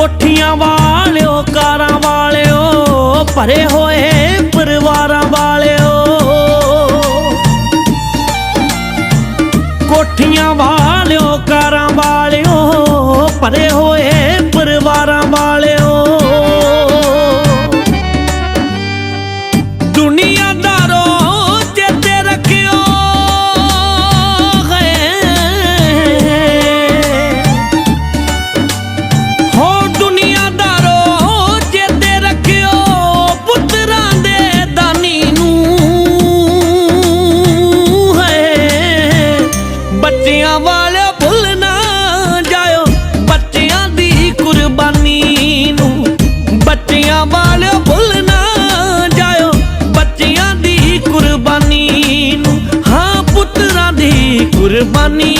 ਕੋਠੀਆਂ ਵਾਲਿਓ, ਕਾਰਾਂ ਵਾਲਿਓ, ਭਰੇ ਹੋਏ ਪਰਿਵਾਰਾਂ ਵਾਲਿਓ। ਕੋਠੀਆਂ ਵਾਲਿਓ, ਕਾਰਾਂ ਵਾਲਿਓ, ਭਰੇ ਹੋਏ ਪਰਿਵਾਰਾਂ ਵਾਲਿਓ। ਦੁਨੀਆ ਦੁਨੀਆ ਵਾਲਿਆ ਭੁੱਲ ਨਾ ਜਾਇਓ ਬੱਚਿਆਂ ਦੀ ਕੁਰਬਾਨੀ ਨੂੰ। ਬੱਚਿਆਂ ਵਾਲਿਆ ਭੁੱਲ ਨਾ ਜਾਇਓ ਬੱਚਿਆਂ ਦੀ ਕੁਰਬਾਨੀ ਨੂੰ। ਹਾਂ, ਪੁੱਤਰਾਂ ਦੀ ਕੁਰਬਾਨੀ